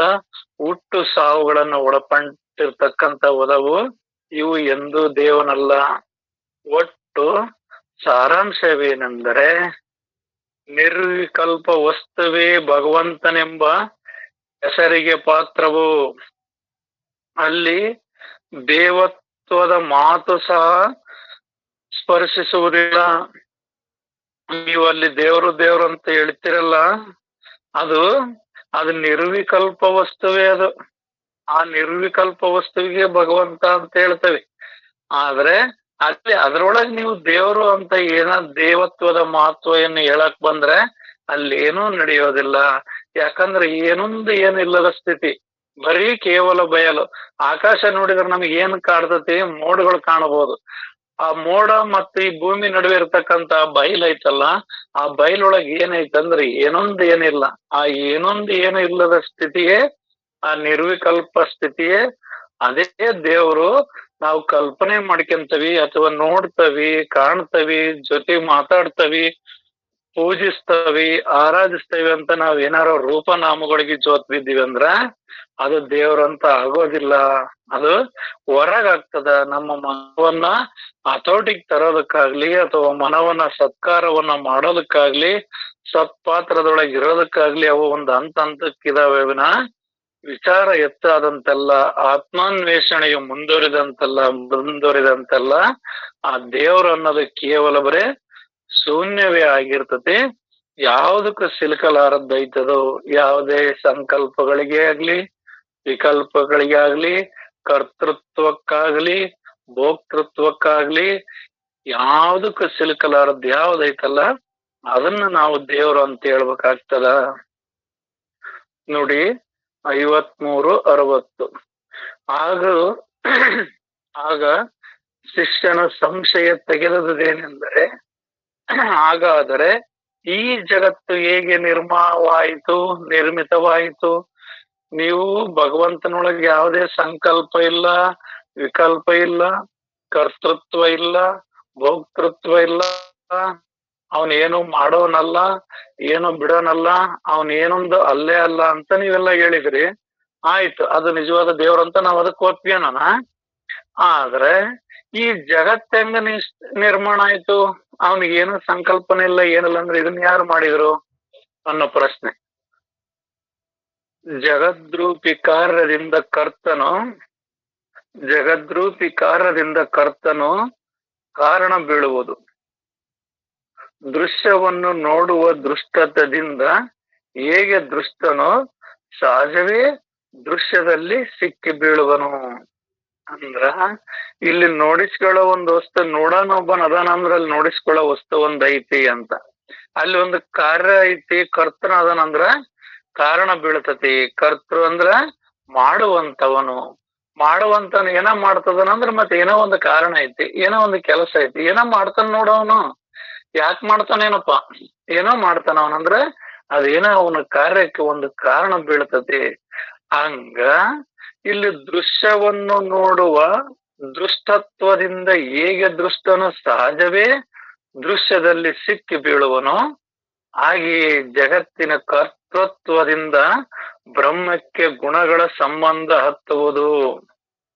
ಹುಟ್ಟು ಸಾವುಗಳನ್ನ ಒಳಪಟ್ಟಿರ್ತಕ್ಕಂತ ಒಲವು ಇವು ಎಂದೂ ದೇವನಲ್ಲ. ಒಟ್ಟು ಸಾರಾಂಶವೇನೆಂದರೆ ನಿರ್ವಿಕಲ್ಪ ವಸ್ತುವೇ ಭಗವಂತನೆಂಬ ಹೆಸರಿಗೆ ಪಾತ್ರವು. ಅಲ್ಲಿ ದೇವತ್ವದ ಮಾತು ಸಹ ಸ್ಪರ್ಶಿಸುವುದಿಲ್ಲ. ನೀವು ಅಲ್ಲಿ ದೇವರು ದೇವರು ಅಂತ ಹೇಳ್ತಿರಲ್ಲ, ಅದು ಅದು ನಿರ್ವಿಕಲ್ಪ ವಸ್ತುವೇ ಅದು. ಆ ನಿರ್ವಿಕಲ್ಪ ವಸ್ತುವಿಗೆ ಭಗವಂತ ಅಂತ ಹೇಳ್ತೇವೆ. ಆದ್ರೆ ಅಲ್ಲಿ ಅದ್ರೊಳಗೆ ನೀವು ದೇವರು ಅಂತ ಏನ ದೇವತ್ವದ ಮಹತ್ವ ಏನು ಹೇಳಕ್ ಬಂದ್ರೆ ಅಲ್ಲಿ ಏನೂ ನಡೆಯೋದಿಲ್ಲ. ಯಾಕಂದ್ರೆ ಏನೊಂದು ಏನಿಲ್ಲದ ಸ್ಥಿತಿ. ಬರೀ ಕೇವಲ ಬಯಲು. ಆಕಾಶ ನೋಡಿದ್ರೆ ನಮ್ಗೆ ಏನ್ ಕಾಡ್ತತಿ ಮೋಡಗಳು ಕಾಣಬಹುದು ಆ ಮೋಡ ಮತ್ತೆ ಈ ಭೂಮಿ ನಡುವೆ ಇರ್ತಕ್ಕಂತ ಬಯಲ್ ಐತಲ್ಲ, ಆ ಬಯಲೊಳಗೆ ಏನೈತಂದ್ರೆ ಏನೊಂದು ಏನಿಲ್ಲ. ಆ ಏನೊಂದು ಏನು ಇಲ್ಲದ ಸ್ಥಿತಿಯೇ ಆ ನಿರ್ವಿಕಲ್ಪ ಸ್ಥಿತಿಯೇ ಅದೇ ದೇವರು ನಾವು ಕಲ್ಪನೆ ಮಾಡ್ಕೊಂತವಿ ಅಥವಾ ನೋಡ್ತವಿ, ಕಾಣ್ತವಿ ಜೊತೆ ಮಾತಾಡ್ತವಿ, ಪೂಜಿಸ್ತವಿ, ಆರಾಧಿಸ್ತವಿ ಅಂತ ನಾವ್ ಏನಾರ ರೂಪನಾಮಗಳಿಗೆ ಜೋತ್ ಬಿದ್ದೀವಿ ಅಂದ್ರ ಅದು ದೇವ್ರಂತ ಆಗೋದಿಲ್ಲ. ಅದು ಹೊರಗಾಗ್ತದ ನಮ್ಮ ಮನವನ್ನ ಹತೋಟಿಗೆ ತರೋದಕ್ಕಾಗ್ಲಿ ಅಥವಾ ಮನವನ್ನ ಸತ್ಕಾರವನ್ನ ಮಾಡೋದಕ್ಕಾಗ್ಲಿ, ಸತ್ಪಾತ್ರದೊಳಗೆ ಇರೋದಕ್ಕಾಗ್ಲಿ ಅವು ಒಂದು ಹಂತ ಹಂತಕ್ಕಿದಾವೆ ವಿನ ವಿಚಾರ ಎತ್ತಾದಂತೆಲ್ಲ ಆತ್ಮಾನ್ವೇಷಣೆಯು ಮುಂದುವರಿದಂತೆಲ್ಲ ಮುಂದುವರಿದಂತೆಲ್ಲ, ಆ ದೇವರು ಅನ್ನೋದು ಕೇವಲ ಬರೇ ಶೂನ್ಯವೇ ಆಗಿರ್ತತಿ ಯಾವುದಕ್ಕೂ ಸಿಲುಕಲಾರದ್ದೈತದು, ಯಾವುದೇ ಸಂಕಲ್ಪಗಳಿಗೆ ಆಗ್ಲಿ ವಿಕಲ್ಪಗಳಿಗೆ ಆಗ್ಲಿ ಕರ್ತೃತ್ವಕ್ಕಾಗ್ಲಿ, ಭೋಕ್ತೃತ್ವಕ್ಕಾಗ್ಲಿ, ಯಾವುದಕ್ಕೂ ಸಿಲುಕಲಾರದ್ದು ಯಾವ್ದೈತಲ್ಲ, ಅದನ್ನ ನಾವು ದೇವರು ಅಂತ ಹೇಳ್ಬೇಕಾಗ್ತದ. ನೋಡಿ ಐವತ್ಮೂರು, ಅರವತ್ತು. ಆಗ ಆಗ ಶಿಷ್ಯನ ಸಂಶಯ ತೆಗೆದದೇನೆಂದರೆ, ಹಾಗಾದರೆ ಈ ಜಗತ್ತು ಹೇಗೆ ನಿರ್ಮಾವಾಯಿತು, ನಿರ್ಮಿತವಾಯಿತು? ನೀವು ಭಗವಂತನೊಳಗೆ ಯಾವುದೇ ಸಂಕಲ್ಪ ಇಲ್ಲ, ವಿಕಲ್ಪ ಇಲ್ಲ, ಕರ್ತೃತ್ವ ಇಲ್ಲ, ಭೋಕ್ತೃತ್ವ ಇಲ್ಲ ಅವನೇನು ಮಾಡೋನಲ್ಲ, ಏನು ಬಿಡೋನಲ್ಲ ಅವನ್ ಏನೊಂದು ಅಲ್ಲೇ ಅಲ್ಲ ಅಂತ ನೀವೆಲ್ಲ ಹೇಳಿದ್ರಿ. ಆಯ್ತು, ಅದು ನಿಜವಾದ ದೇವ್ರಂತ ನಾವ್ ಅದಕ್ಕೆ ಒಪ್ಪಿಗೆನ ಆದ್ರೆ ಈ ಜಗತ್ ಹೆಂಗ ನಿರ್ಮಾಣ ಆಯ್ತು? ಅವನಿಗೆ ಏನು ಸಂಕಲ್ಪನೆ ಇಲ್ಲ, ಏನಿಲ್ಲ ಅಂದ್ರೆ ಇದನ್ನ ಯಾರು ಮಾಡಿದ್ರು ಅನ್ನೋ ಪ್ರಶ್ನೆ. ಜಗದ್ರೂಪಿ ಕಾರ್ಯದಿಂದ ಕರ್ತನು, ಜಗದ್ರೂಪಿ ಕಾರ್ಯದಿಂದ ಕರ್ತನು ಕಾರಣ ಬೀಳುವುದು. ದೃಶ್ಯವನ್ನು ನೋಡುವ ದೃಷ್ಟತದಿಂದ ಹೇಗೆ ದೃಷ್ಟನೋ ಸಹಜವೇ ದೃಶ್ಯದಲ್ಲಿ ಸಿಕ್ಕಿ ಬೀಳುವನು. ಅಂದ್ರ ಇಲ್ಲಿ ನೋಡಿಸ್ಕೊಳ್ಳೋ ಒಂದು ವಸ್ತು ನೋಡೋಣ ಒಬ್ಬನ ಅದಾನ ಅಂದ್ರ ಅಲ್ಲಿ ನೋಡಿಸ್ಕೊಳ್ಳೋ ವಸ್ತು ಒಂದ್ ಐತಿ ಅಂತ. ಅಲ್ಲಿ ಒಂದು ಕಾರ್ಯ ಐತಿ, ಕರ್ತನ ಅದಾನಂದ್ರ ಕಾರಣ ಬೀಳ್ತತಿ. ಕರ್ತೃ ಅಂದ್ರ ಮಾಡುವಂತವನು. ಮಾಡುವಂತನ ಏನ ಮಾಡ್ತದನಂದ್ರ ಮತ್ತೆ ಏನೋ ಒಂದು ಕಾರಣ ಐತಿ, ಏನೋ ಒಂದು ಕೆಲಸ ಐತಿ, ಏನೋ ಮಾಡ್ತಾನ ನೋಡವನು ಯಾಕೆ ಮಾಡ್ತಾನೇನಪ್ಪ? ಏನೋ ಮಾಡ್ತಾನ ಅವನಂದ್ರ ಅದೇನೋ ಅವನ ಕಾರ್ಯಕ್ಕೆ ಒಂದು ಕಾರಣ ಬೀಳ್ತತಿ ಹಂಗ ಇಲ್ಲಿ ದೃಶ್ಯವನ್ನು ನೋಡುವ ದೃಷ್ಟತ್ವದಿಂದ ಹೇಗೆ ದೃಷ್ಟನು ಸಹಜವೇ ದೃಶ್ಯದಲ್ಲಿ ಸಿಕ್ಕಿ ಬೀಳುವನು ಹಾಗೆ ಜಗತ್ತಿನ ಕರ್ತೃತ್ವದಿಂದ ಬ್ರಹ್ಮಕ್ಕೆ ಗುಣಗಳ ಸಂಬಂಧ ಹತ್ತುವುದು.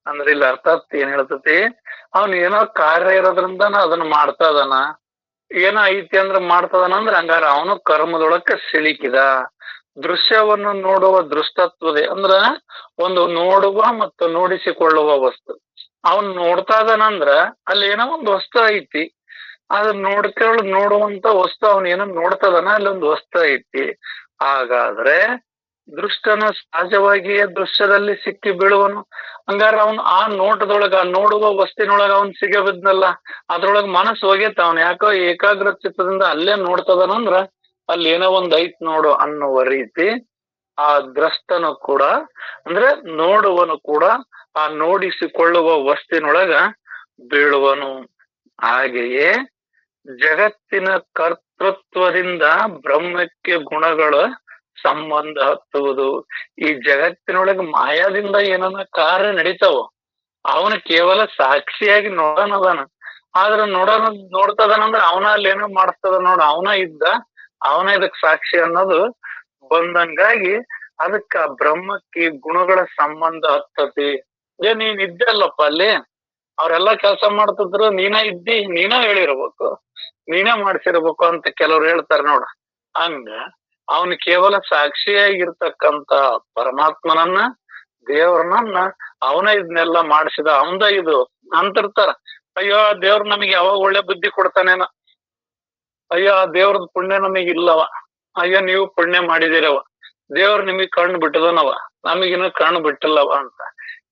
ಅಂದ್ರೆ ಇಲ್ಲಿ ಅರ್ಥಾತ್ ಏನ್ ಹೇಳ್ತತಿ ಅವನ್ ಏನೋ ಕಾರ್ಯ ಇರೋದ್ರಿಂದ ಅದನ್ನ ಮಾಡ್ತಾ ಇದಾನ. ಏನೋ ಐತಿ ಅಂದ್ರ ಮಾಡ್ತದನಂದ್ರೆ ಹಂಗಾರ ಅವನು ಕರ್ಮದೊಳಕ್ಕೆ ಸಿಲುಕಿದ. ದೃಶ್ಯವನ್ನು ನೋಡುವ ದೃಷ್ಟತ್ವದೆ ಅಂದ್ರ ಒಂದು ನೋಡುವ ಮತ್ತು ನೋಡಿಸಿಕೊಳ್ಳುವ ವಸ್ತು. ಅವನ್ ನೋಡ್ತಾ ಅಲ್ಲಿ ಏನೋ ಒಂದು ವಸ್ತು ಐತಿ. ಅದನ್ನ ನೋಡ್ಕೊಳ್ಳ ನೋಡುವಂತ ವಸ್ತು ಅವನ್ ಏನೋ ನೋಡ್ತದಾನ ಅಲ್ಲಿ ಒಂದು ವಸ್ತು ಐತಿ. ಹಾಗಾದ್ರೆ ದೃಷ್ಟನು ಸಹಜವಾಗಿಯೇ ದೃಶ್ಯದಲ್ಲಿ ಸಿಕ್ಕಿ ಬೀಳುವನು. ಹಂಗಾರ ಅವನು ಆ ನೋಟದೊಳಗ ನೋಡುವ ವಸ್ತಿನೊಳಗ ಅವನ್ ಸಿಗ ಬಿದ್ನಲ್ಲ ಅದ್ರೊಳಗ ಮನಸ್ಸು ಹೋಗೈತ ಅವನ್. ಯಾಕೋ ಏಕಾಗ್ರ ಚಿತ್ತದಿಂದ ಅಲ್ಲೇ ನೋಡ್ತದನಂದ್ರ ಅಲ್ಲಿ ಏನೋ ಒಂದ್ ಐತ್ ನೋಡು ಅನ್ನುವ ರೀತಿ ಆ ದ್ರಷ್ಟನು ಕೂಡ, ಅಂದ್ರೆ ನೋಡುವನು ಕೂಡ ಆ ನೋಡಿಸಿಕೊಳ್ಳುವ ವಸ್ತಿನೊಳಗ ಬೀಳುವನು. ಹಾಗೆಯೇ ಜಗತ್ತಿನ ಕರ್ತೃತ್ವದಿಂದ ಬ್ರಹ್ಮಕ್ಕೆ ಗುಣಗಳ ಸಂಬಂಧ ಹತ್ತುವುದು, ಈ ಜಗತ್ತಿನೊಳಗೆ ಮಾಯಾದಿಂದ ಏನನ್ನ ಕಾರ್ಯ ನಡೀತಾವ, ಅವನ ಕೇವಲ ಸಾಕ್ಷಿಯಾಗಿ ನೋಡೋಣದಾನ ಆದ್ರ ನೋಡೋಣ ನೋಡ್ತದನಂದ್ರ ಅವನ ಅಲ್ಲಿ ಏನೋ ಮಾಡ್ತದ ನೋಡ, ಅವನ ಇದ್ದ, ಅವನ ಇದಕ್ ಸಾಕ್ಷಿ ಅನ್ನೋದು ಬಂದಂಗಾಗಿ ಅದಕ್ಕ ಬ್ರಹ್ಮಕ್ಕೆ ಗುಣಗಳ ಸಂಬಂಧ ಹತ್ತತಿ. ಏ, ನೀನ್ ಇದ್ದಲ್ಲಪ್ಪ ಅಲ್ಲಿ? ಅವ್ರೆಲ್ಲಾ ಕೆಲಸ ಮಾಡ್ತಿದ್ರು, ನೀನ ಇದ್ದಿ, ನೀನ ಹೇಳಿರ್ಬೇಕು, ನೀನೇ ಮಾಡ್ಸಿರ್ಬೇಕು ಅಂತ ಕೆಲವ್ರು ಹೇಳ್ತಾರ ನೋಡ. ಹಂಗ ಅವನು ಕೇವಲ ಸಾಕ್ಷಿಯಾಗಿರ್ತಕ್ಕಂತ ಪರಮಾತ್ಮನನ್ನ ದೇವ್ರನ್ನ ಅವನ ಇದನ್ನೆಲ್ಲ ಮಾಡಿಸಿದ ಅವಂದ ಇದು ಅಂತಿರ್ತಾರ ಅಯ್ಯೋ ದೇವ್ರ ನಮಗೆ ಯಾವಾಗ ಒಳ್ಳೆ ಬುದ್ಧಿ ಕೊಡ್ತಾನೇನ. ಅಯ್ಯೋ, ಆ ದೇವ್ರದ್ ಪುಣ್ಯ ನಮಗ್ ಇಲ್ಲವ. ಅಯ್ಯೋ, ನೀವು ಪುಣ್ಯ ಮಾಡಿದಿರವ. ದೇವ್ರ ನಿಮಗ್ ಕಣ್ಣು ಬಿಟ್ಟದನವ. ನಮಗಿನ್ನ ಕಣ್ಣು ಬಿಟ್ಟಿಲ್ಲವ ಅಂತ.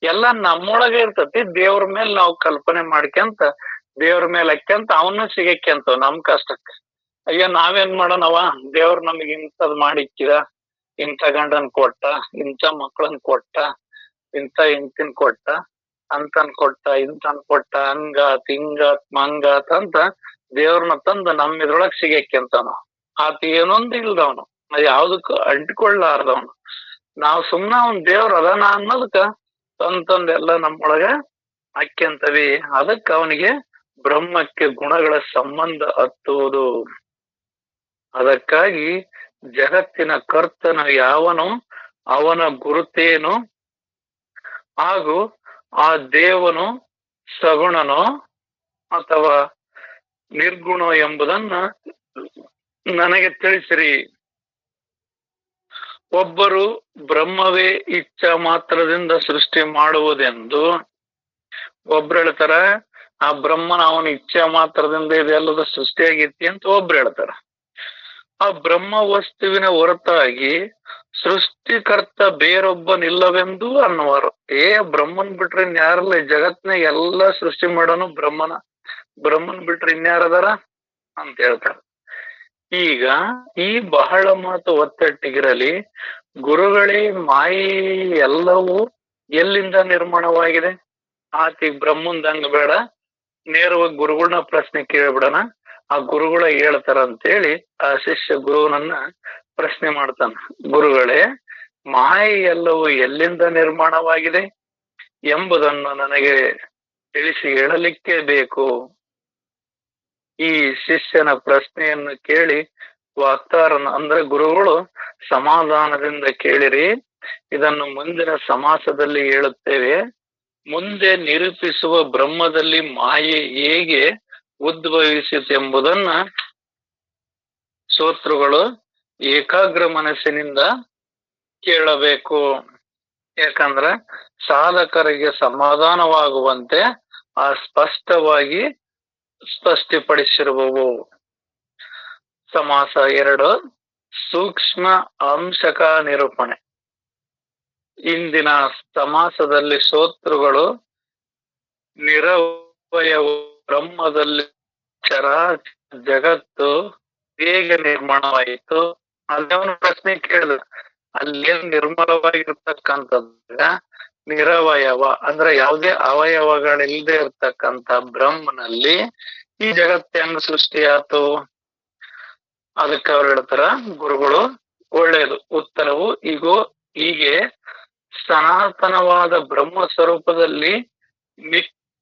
ಎಲ್ಲ ನಮ್ಮೊಳಗೆ ಇರ್ತತಿ, ದೇವ್ರ ಮೇಲೆ ನಾವು ಕಲ್ಪನೆ ಮಾಡ್ಕೊಂತ ದೇವ್ರ ಮೇಲೆ ಅಕ್ಯಂತ ಅವನ್ನ ಸಿಗಕ್ಯಂತ ನಮ್ ಕಷ್ಟಕ್ಕೆ. ಅಯ್ಯೋ, ನಾವೇನ್ ಮಾಡೋಣವ ದೇವ್ರ ನಮಗ್ ಇಂಥದ್ ಮಾಡಿಕ್ಕಿದ ಇಂಥ ಗಂಡನ್ ಕೊಟ್ಟ, ಇಂಥ ಮಕ್ಳನ್ ಕೊಟ್ಟ, ಇಂಥ ಹೆಂಡತಿನ್ ಕೊಟ್ಟ, ಅಂತನ್ ಕೊಟ್ಟ ಇಂತನ್ ಕೊಟ್ಟ, ಹಂಗಾತ್, ಹಿಂಗಾತ್, ಮಂಗಾತ್ ಅಂತ ದೇವ್ರನ್ನ ತಂದು ನಮ್ಮ ಇದ್ರೊಳಗ್ ಸಿಗಕ್ಯಂತಾನು ಆತ ಏನೊಂದು ಇಲ್ದವನು. ಯಾವ್ದಕ್ಕೂ ಅಂಟ್ಕೊಳ್ಳಾರ್ದವನು ನಾವ್ ಸುಮ್ನ ಅವ್ನ್ ದೇವ್ರ ಅದನ ಅನ್ನೋದಕ್ಕ ತಂದ್ ತಂದ್ ಎಲ್ಲ ನಮ್ಮೊಳಗ ಅಕ್ಕಂತವಿ ಅದಕ್ಕ ಅವನಿಗೆ ಬ್ರಹ್ಮಕ್ಕೆ ಗುಣಗಳ ಸಂಬಂಧ ಹತ್ತುವುದು ಅದಕ್ಕಾಗಿ ಜಗತ್ತಿನ ಕರ್ತನ ಯಾವನು, ಅವನ ಗುರುತೇನು, ಹಾಗೂ ಆ ದೇವನು ಸಗುಣನೋ ಅಥವಾ ನಿರ್ಗುಣೋ ಎಂಬುದನ್ನ ನನಗೆ ತಿಳಿಸಿರಿ. ಒಬ್ಬರು ಬ್ರಹ್ಮವೇ ಇಚ್ಛಾ ಮಾತ್ರದಿಂದ ಸೃಷ್ಟಿ ಮಾಡುವುದೆಂದು ಒಬ್ರು ಹೇಳ್ತಾರ, ಆ ಬ್ರಹ್ಮನ ಅವನ ಇಚ್ಛಾ ಮಾತ್ರದಿಂದ ಇದೆಲ್ಲದ ಸೃಷ್ಟಿಯಾಗೈತಿ ಅಂತ ಒಬ್ರು ಹೇಳ್ತಾರ. ಆ ಬ್ರಹ್ಮ ವಸ್ತುವಿನ ಹೊರತಾಗಿ ಸೃಷ್ಟಿಕರ್ತ ಬೇರೊಬ್ಬನಿಲ್ಲವೆಂದು ಅನ್ನುವರು. ಏ ಬ್ರಹ್ಮನ್ ಬಿಟ್ರೆ ಇನ್ಯಾರಲ್ಲ ಜಗತ್ನ ಎಲ್ಲ ಸೃಷ್ಟಿ ಮಾಡೋನು ಬ್ರಹ್ಮನ? ಬ್ರಹ್ಮನ್ ಬಿಟ್ರೆ ಇನ್ಯಾರದಾರ? ಅಂತ ಹೇಳ್ತಾರ. ಈಗ ಈ ಬಹಳ ಮಾತು ಒತ್ತಟ್ಟಿಗಿರಲಿ, ಗುರುಗಳೇ ಮಾಯಿ ಎಲ್ಲವೂ ಎಲ್ಲಿಂದ ನಿರ್ಮಾಣವಾಗಿದೆ? ಆತಿ ಬ್ರಹ್ಮಂದಂಗ ಬೇಡ, ನೇರವಾಗಿ ಗುರುಗಳನ್ನ ಪ್ರಶ್ನೆ ಕೇಳ್ಬಿಡಣ. ಆ ಗುರುಗಳ ಹೇಳ್ತಾರ ಅಂತೇಳಿ ಆ ಶಿಷ್ಯ ಗುರುವನನ್ನ ಪ್ರಶ್ನೆ ಮಾಡ್ತಾನ. ಗುರುಗಳೇ, ಮಾಯೆ ಎಲ್ಲವೂ ಎಲ್ಲಿಂದ ನಿರ್ಮಾಣವಾಗಿದೆ ಎಂಬುದನ್ನು ನನಗೆ ತಿಳಿಸಿ ಹೇಳಲಿಕ್ಕೆ ಬೇಕು. ಈ ಶಿಷ್ಯನ ಪ್ರಶ್ನೆಯನ್ನು ಕೇಳಿ ವಾಕ್ತಾರನ, ಅಂದ್ರೆ ಗುರುಗಳು ಸಮಾಧಾನದಿಂದ ಕೇಳಿರಿ, ಇದನ್ನು ಮುಂದಿನ ಸಮಾಸದಲ್ಲಿ ಹೇಳುತ್ತೇವೆ. ಮುಂದೆ ನಿರೂಪಿಸುವ ಬ್ರಹ್ಮದಲ್ಲಿ ಮಾಯೆ ಹೇಗೆ ಉದ್ಭವಿಸಿತೆಂಬುದನ್ನ ಶ್ರೋತೃಗಳು ಏಕಾಗ್ರ ಮನಸ್ಸಿನಿಂದ ಕೇಳಬೇಕು. ಯಾಕಂದ್ರೆ ಸಾಧಕರಿಗೆ ಸಮಾಧಾನವಾಗುವಂತೆ ಆ ಸ್ಪಷ್ಟವಾಗಿ ಸ್ಪಷ್ಟಪಡಿಸಿರುವವು. ಸಮಾಸ ಎರಡು, ಸೂಕ್ಷ್ಮ ಅಂಶಕ ನಿರೂಪಣೆ. ಇಂದಿನ ಸಮಾಸದಲ್ಲಿ ಶ್ರೋತೃಗಳು ನಿರವಯವ ಬ್ರಹ್ಮದಲ್ಲಿ ಚರ ಜಗತ್ತು ಹೇಗೆ ನಿರ್ಮಾಣವಾಯಿತು? ಅಲ್ಲವನು ಪ್ರಶ್ನೆ ಕೇಳಿದ. ಅಲ್ಲಿ ನಿರ್ಮಲವಾಗಿರ್ತಕ್ಕಂಥದ್ದ ನಿರವಯವ, ಅಂದ್ರೆ ಯಾವುದೇ ಅವಯವಗಳಿಲ್ಲದೆ ಇರ್ತಕ್ಕಂಥ ಬ್ರಹ್ಮನಲ್ಲಿ ಈ ಜಗತ್ತು ಹೆಂಗ್ ಸೃಷ್ಟಿಯಾತು ಅದಕ್ಕೆ ಅವ್ರು ಹೇಳ್ತಾರ, ಗುರುಗಳು ಒಳ್ಳೆಯದು ಉತ್ತರವು ಈಗ ಹೀಗೆ ಸನಾತನವಾದ ಬ್ರಹ್ಮ ಸ್ವರೂಪದಲ್ಲಿ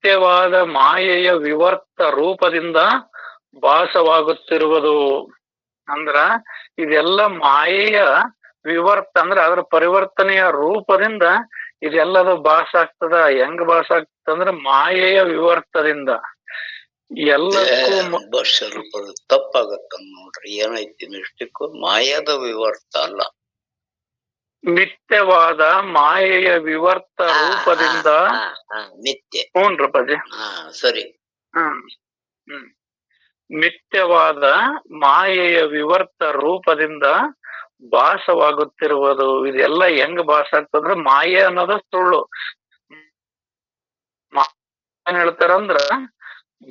ನಿತ್ಯವಾದ ಮಾಯೆಯ ವಿವರ್ತ ರೂಪದಿಂದ ಭಾಸವಾಗುತ್ತಿರುವುದು. ಅಂದ್ರ ಇದೆಲ್ಲ ಮಾಯೆಯ ವಿವರ್ತ, ಅಂದ್ರ ಅದರ ಪರಿವರ್ತನೆಯ ರೂಪದಿಂದ ಇದೆಲ್ಲದು ಭಾಸ ಆಗ್ತದ ಹೆಂಗ್ ಭಾಸ ಆಗ್ತದ ಮಾಯೆಯ ವಿವರ್ತದಿಂದ. ಎಲ್ಲಕ್ಕೂ ತಪ್ಪಾಗತ್ತ ನೋಡ್ರಿ, ಏನೈತಿ ಮಿಸ್ಟಿಕ್ ಮಾಯದ ವಿವರ್ತ ಅಲ್ಲ. ನಿತ್ಯವಾದ ಮಾಯೆಯ ವಿವರ್ತ ರೂಪದಿಂದ ನಿತ್ಯ. ಹ್ಞೂನ್ ರೂಪಾಜಿ. ಸರಿ. ನಿತ್ಯವಾದ ಮಾಯೆಯ ವಿವರ್ತ ರೂಪದಿಂದ ಭಾಸವಾಗುತ್ತಿರುವುದು. ಇದೆಲ್ಲ ಹೆಂಗ್ ಭಾಸ ಆಗ್ತದಂದ್ರ ಮಾಯೆ ಅನ್ನೋದು ಸುಳ್ಳು. ಏನ್ ಹೇಳ್ತಾರಂದ್ರ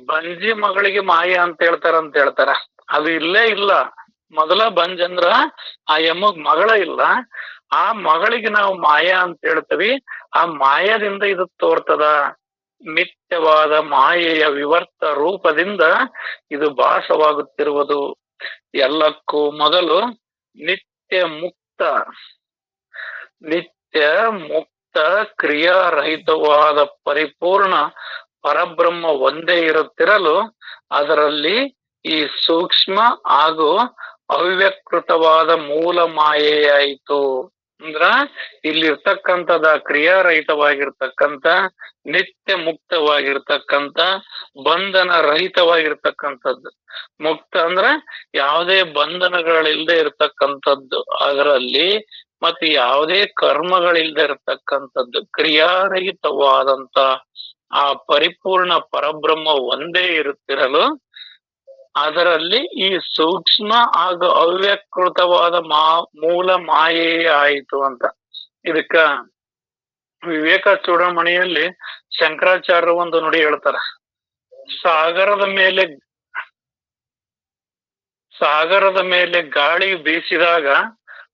ಬಂಜಿ ಮಗಳಿಗೆ ಮಾಯೆ ಅಂತ ಹೇಳ್ತಾರ ಅಂತ ಹೇಳ್ತಾರ. ಅದು ಇಲ್ಲೇ ಇಲ್ಲ. ಮೊದಲ ಬಂಜ್ ಅಂದ್ರ ಆ ಎಮ್ಮಗ್ ಮಗಳ ಇಲ್ಲ. ಆ ಮಗಳಿಗೆ ನಾವು ಮಾಯಾ ಅಂತ ಹೇಳ್ತೀವಿ, ಆ ಮಾಯದಿಂದ ಇದು ತೋರ್ತದ. ನಿತ್ಯವಾದ ಮಾಯೆಯ ವಿವರ್ತ ರೂಪದಿಂದ ಇದು ಭಾಸವಾಗುತ್ತಿರುವುದು. ಎಲ್ಲಕ್ಕೂ ಮೊದಲು ನಿತ್ಯ ಮುಕ್ತ ನಿತ್ಯ ಮುಕ್ತ ಕ್ರಿಯಾರಹಿತವಾದ ಪರಿಪೂರ್ಣ ಪರಬ್ರಹ್ಮ ಒಂದೇ ಇರುತ್ತಿರಲು ಅದರಲ್ಲಿ ಈ ಸೂಕ್ಷ್ಮ ಹಾಗೂ ಅವ್ಯಕೃತವಾದ ಮೂಲ ಮಾಯೆಯಾಯಿತು. ಅಂದ್ರ ಇಲ್ಲಿರ್ತಕ್ಕಂಥದ ಕ್ರಿಯಾರಹಿತವಾಗಿರ್ತಕ್ಕಂಥ ನಿತ್ಯ ಮುಕ್ತವಾಗಿರ್ತಕ್ಕಂಥ ಬಂಧನ ರಹಿತವಾಗಿರ್ತಕ್ಕಂಥದ್ದು ಮುಕ್ತ ಅಂದ್ರ ಯಾವುದೇ ಬಂಧನಗಳಿಲ್ಲದೆ ಇರ್ತಕ್ಕಂಥದ್ದು. ಅದರಲ್ಲಿ ಮತ್ತೆ ಯಾವುದೇ ಕರ್ಮಗಳಿಲ್ಲದೆ ಇರತಕ್ಕಂಥದ್ದು. ಕ್ರಿಯಾರಹಿತವಾದಂತ ಆ ಪರಿಪೂರ್ಣ ಪರಬ್ರಹ್ಮ ಒಂದೇ ಇರುತ್ತಿರಲು ಅದರಲ್ಲಿ ಈ ಸೂಕ್ಷ್ಮ ಹಾಗೂ ಅವ್ಯಕೃತವಾದ ಮಾ, ಮೂಲ ಮಾಯೆಯೇ ಆಯಿತು ಅಂತ. ಇದಕ್ಕ ವಿವೇಕ ಚೂಡಮಣಿಯಲ್ಲಿ ಶಂಕರಾಚಾರ್ಯ ಒಂದು ನುಡಿ ಹೇಳ್ತಾರ. ಸಾಗರದ ಮೇಲೆ ಸಾಗರದ ಮೇಲೆ ಗಾಳಿ ಬೀಸಿದಾಗ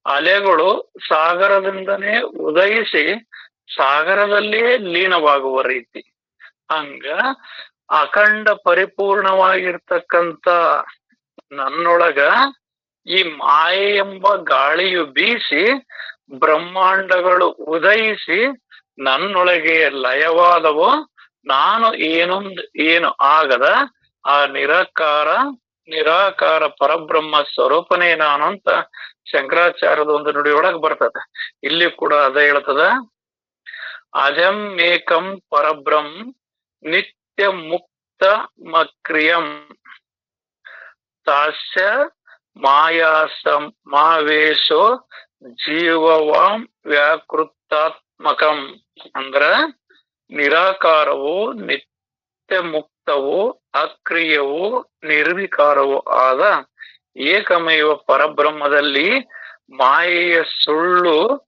ಅಲೆಗಳು ಸಾಗರದಿಂದನೇ ಉದಯಿಸಿ ಸಾಗರದಲ್ಲಿಯೇ ಲೀನವಾಗುವ ರೀತಿ. ಹಂಗ ಅಖಂಡ ಪರಿಪೂರ್ಣವಾಗಿರ್ತಕ್ಕಂತ ನನ್ನೊಳಗ ಈ ಮಾಯೆ ಎಂಬ ಗಾಳಿಯು ಬೀಸಿ ಬ್ರಹ್ಮಾಂಡಗಳು ಉದಯಿಸಿ ನನ್ನೊಳಗೆ ಲಯವಾದವು. ನಾನು ಏನೊಂದು ಏನು ಆಗದ ಆ ನಿರಾಕಾರ ನಿರಾಕಾರ ಪರಬ್ರಹ್ಮ ಸ್ವರೂಪನೇ ನಾನು ಅಂತ ಶಂಕರಾಚಾರ್ಯದ ಒಂದು ನುಡಿಯೊಳಗೆ ಬರ್ತದೆ. ಇಲ್ಲಿ ಕೂಡ ಅದ ಹೇಳ್ತದ. ಅಜಂ ಏಕಂ ಪರಬ್ರಹ್ಮ ನಿತ್ಯ ಮುಕ್ತ ಮಕ್ರಿಯಂ ತಾಸ್ಯ ಮಾಯಾಸಂ ಮಾವೇಶೋ ಜೀವವಾಂ ವ್ಯಾಕೃತಾತ್ಮಕಂ ಅಂದ್ರ ನಿರಾಕಾರವು ನಿತ್ಯ ಮುಕ್ತವು ಅಕ್ರಿಯವು, ನಿರ್ವಿಕಾರವು ಆದ ಏಕಮೇವ ಪರಬ್ರಹ್ಮದಲ್ಲಿ ಮಾಯೆಯ ಸುಳ್ಳು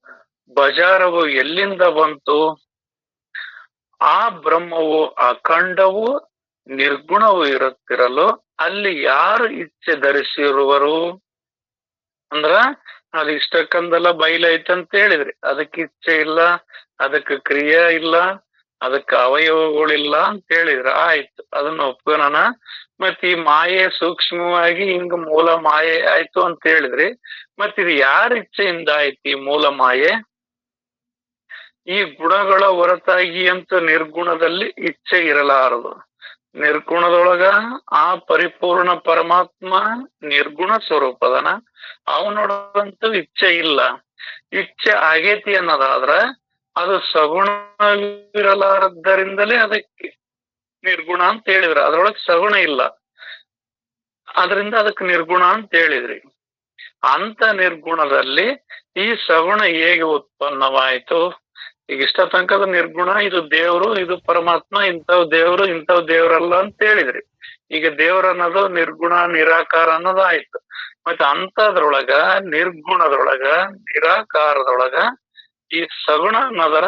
ಬಜಾರವು ಎಲ್ಲಿಂದ ಬಂತು? ಆ ಬ್ರಹ್ಮವು ಅಖಂಡವು ನಿರ್ಗುಣವು ಇರುತ್ತಿರಲು, ಅಲ್ಲಿ ಯಾರು ಇಚ್ಛೆ ಧರಿಸಿರುವರು? ಅಂದ್ರ, ಅದು ಇಷ್ಟಕ್ಕಂದೆಲ್ಲ ಬಯಲೈತೆ ಅಂತ ಹೇಳಿದ್ರಿ. ಅದಕ್ಕೆ ಇಚ್ಛೆ ಇಲ್ಲ, ಅದಕ್ಕೆ ಕ್ರಿಯೆ ಇಲ್ಲ, ಅದಕ್ಕೆ ಅವಯವಗಳಿಲ್ಲ ಅಂತ ಹೇಳಿದ್ರ. ಆಯ್ತು, ಅದನ್ನ ಒಪ್ಕೋಣ ಮತ್ ಈ ಮಾಯೆ ಸೂಕ್ಷ್ಮವಾಗಿ ಹಿಂಗ ಮೂಲ ಮಾಯೆ ಆಯ್ತು ಅಂತ ಹೇಳಿದ್ರಿ. ಮತ್ ಇದು ಯಾರ ಇಚ್ಛೆಯಿಂದ ಆಯ್ತು ಈ ಮೂಲ ಮಾಯೆ? ಈ ಗುಣಗಳ ಹೊರತಾಗಿ ಅಂತ ನಿರ್ಗುಣದಲ್ಲಿ ಇಚ್ಛೆ ಇರಲಾರದು. ನಿರ್ಗುಣದೊಳಗ ಆ ಪರಿಪೂರ್ಣ ಪರಮಾತ್ಮ ನಿರ್ಗುಣ ಸ್ವರೂಪದನ. ಅವನೊಳಗಂತೂ ಇಚ್ಛೆ ಇಲ್ಲ. ಇಚ್ಛೆ ಆಗೇತಿ ಅನ್ನೋದಾದ್ರ ಅದು ಸಗುಣವಿರಲಾರದ್ದರಿಂದಲೇ ಅದಕ್ಕೆ ನಿರ್ಗುಣ ಅಂತ ಹೇಳಿದ್ರು. ಅದ್ರೊಳಗ್ ಸಗುಣ ಇಲ್ಲ. ಅದರಿಂದ ಅದಕ್ಕೆ ನಿರ್ಗುಣ ಅಂತ ಹೇಳಿದ್ರಿ. ಅಂತ ನಿರ್ಗುಣದಲ್ಲಿ ಈ ಸಗುಣ ಹೇಗೆ ಉತ್ಪನ್ನವಾಯಿತು? ಈಗ ಇಷ್ಟ ತನಕದ ನಿರ್ಗುಣ, ಇದು ದೇವರು, ಇದು ಪರಮಾತ್ಮ, ಇಂಥವ್ ದೇವರು, ಇಂಥವ್ ದೇವರಲ್ಲ ಅಂತ ಹೇಳಿದ್ರಿ. ಈಗ ದೇವ್ರ ಅನ್ನೋದು ನಿರ್ಗುಣ, ನಿರಾಕಾರ ಅನ್ನೋದು ಆಯ್ತು. ಮತ್ತೆ ಅಂತದ್ರೊಳಗ ನಿರ್ಗುಣದೊಳಗ ನಿರಾಕಾರದೊಳಗ ಈ ಸಗುಣ ಅನ್ನೋದರ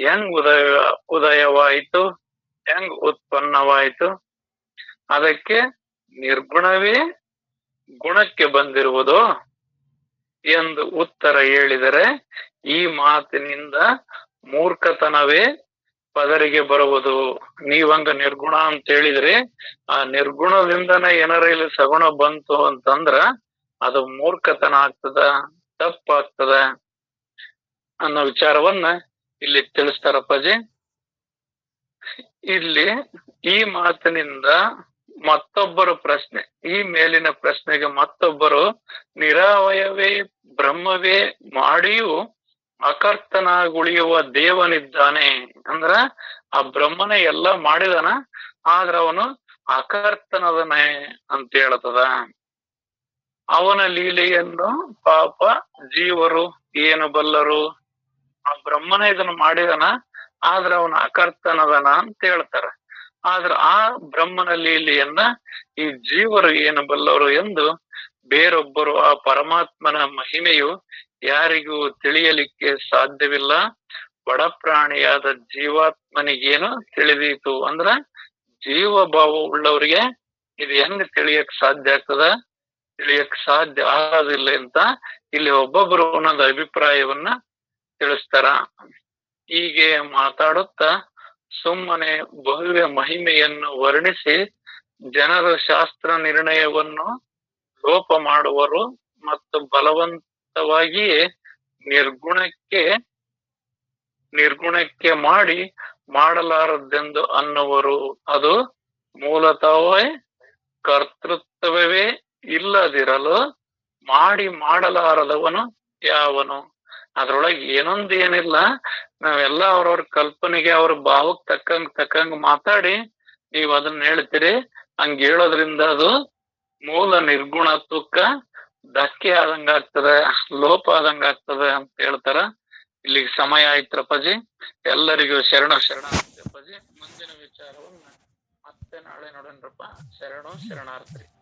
ಹೆಂಗ್ ಉದಯ, ಉದಯವಾಯಿತು, ಹೆಂಗ್ ಉತ್ಪನ್ನವಾಯಿತು? ಅದಕ್ಕೆ ನಿರ್ಗುಣವೇ ಗುಣಕ್ಕೆ ಬಂದಿರುವುದು ಎಂದು ಉತ್ತರ ಹೇಳಿದರೆ ಈ ಮಾತಿನಿಂದ ಮೂರ್ಖತನವೇ ಪದರಿಗೆ ಬರುವುದು. ನೀವಂಗ ನಿರ್ಗುಣ ಅಂತ ಹೇಳಿದ್ರಿ ಆ ನಿರ್ಗುಣದಿಂದನೇ ಏನಾರ ಇಲ್ಲಿ ಸಗುಣ ಬಂತು ಅಂತಂದ್ರ ಅದು ಮೂರ್ಖತನ ಆಗ್ತದ, ತಪ್ಪಾಗ್ತದ ಅನ್ನೋ ವಿಚಾರವನ್ನ ಇಲ್ಲಿ ತಿಳಿಸ್ತಾರಪ್ಪಾಜಿ ಇಲ್ಲಿ ಈ ಮಾತಿನಿಂದ ಮತ್ತೊಬ್ಬರ ಪ್ರಶ್ನೆ, ಈ ಮೇಲಿನ ಪ್ರಶ್ನೆಗೆ ಮತ್ತೊಬ್ಬರು ನಿರಾವಯವೇ, ಬ್ರಹ್ಮವೇ ಮಾಡಿಯೂ ಅಕರ್ತನಾಗುಳಿಯುವ ದೇವನಿದ್ದಾನೆ ಅಂದ್ರ ಆ ಬ್ರಹ್ಮನೇ ಎಲ್ಲ ಮಾಡಿದಾನ, ಆದ್ರ ಅವನು ಅಕರ್ತನದನೇ ಅಂತ ಹೇಳ್ತದ. ಅವನ ಲೀಲೆಯನ್ನು ಪಾಪ ಜೀವರು, ಏನು ಬಲ್ಲರು, ಆ ಬ್ರಹ್ಮನೇ ಇದನ್ನ ಮಾಡಿದನ, ಆದ್ರ ಅವನ ಅಕರ್ತನದನ ಅಂತ ಹೇಳ್ತಾರ. ಆದ್ರ ಆ ಬ್ರಹ್ಮನ ಲೀಲೆಯನ್ನ ಈ ಜೀವರು, ಏನು ಬಲ್ಲವರು ಎಂದು ಬೇರೊಬ್ಬರು ಆ ಪರಮಾತ್ಮನ ಮಹಿಮೆಯು ಯಾರಿಗೂ ತಿಳಿಯಲಿಕ್ಕೆ ಸಾಧ್ಯವಿಲ್ಲ. ಬಡ ಪ್ರಾಣಿಯಾದ ಜೀವಾತ್ಮನಿಗೇನು ತಿಳಿದೀತು ಅಂದ್ರ ಜೀವ ಭಾವ ಉಳ್ಳವರಿಗೆ ಇದು ಹೆಂಗ್ ತಿಳಿಯಕ್ ಸಾಧ್ಯ ಆಗ್ತದ? ತಿಳಿಯಕ್ ಸಾಧ್ಯ ಆಗೋದಿಲ್ಲ ಅಂತ ಇಲ್ಲಿ ಒಬ್ಬೊಬ್ಬರು ಒಂದೊಂದು ಅಭಿಪ್ರಾಯವನ್ನ ತಿಳಿಸ್ತಾರ. ಹೀಗೆ ಮಾತಾಡುತ್ತಾ ಸುಮ್ಮನೆ ಭವ್ಯ ಮಹಿಮೆಯನ್ನು ವರ್ಣಿಸಿ ಜನರ ಶಾಸ್ತ್ರ ನಿರ್ಣಯವನ್ನು ಲೋಪ ಮಾಡುವರು ಮತ್ತು ಬಲವಂತವಾಗಿಯೇ ನಿರ್ಗುಣಕ್ಕೆ ನಿರ್ಗುಣಕ್ಕೆ ಮಾಡಿ ಮಾಡಲಾರದೆಂದು ಅನ್ನುವರು. ಅದು ಮೂಲತಃವೇ ಕರ್ತೃತ್ವವೇ ಇಲ್ಲದಿರಲು ಮಾಡಿ ಮಾಡಲಾರದವನು ಯಾವನು? ಅದ್ರೊಳಗೆ ಏನೊಂದು ಏನಿಲ್ಲ ನಾವೆಲ್ಲ ಅವ್ರವ್ರ ಕಲ್ಪನೆಗೆ ಅವ್ರ ಭಾವಕ್ ತಕ್ಕಂಗ್ ತಕ್ಕಂಗ್ ಮಾತಾಡಿ ನೀವ್ ಅದನ್ನ ಹೇಳ್ತೀರಿ. ಹಂಗ ಹೇಳೋದ್ರಿಂದ ಅದು ಮೂಲ ನಿರ್ಗುಣತ್ವಕ್ಕ ಧಕ್ಕೆ ಆದಂಗ ಆಗ್ತದೆ, ಲೋಪ ಆದಂಗ ಆಗ್ತದೆ ಅಂತ ಹೇಳ್ತಾರ. ಇಲ್ಲಿಗೆ ಸಮಯ ಆಯ್ತ್ರಪ್ಪಾಜಿ ಎಲ್ಲರಿಗೂ ಶರಣ ಶರಣ ಮುಂದಿನ ವಿಚಾರವನ್ನ ಮತ್ತೆ ನಾಳೆ ನೋಡೋಣ ಶರಣು ಶರಣಾರ್ಥಿ.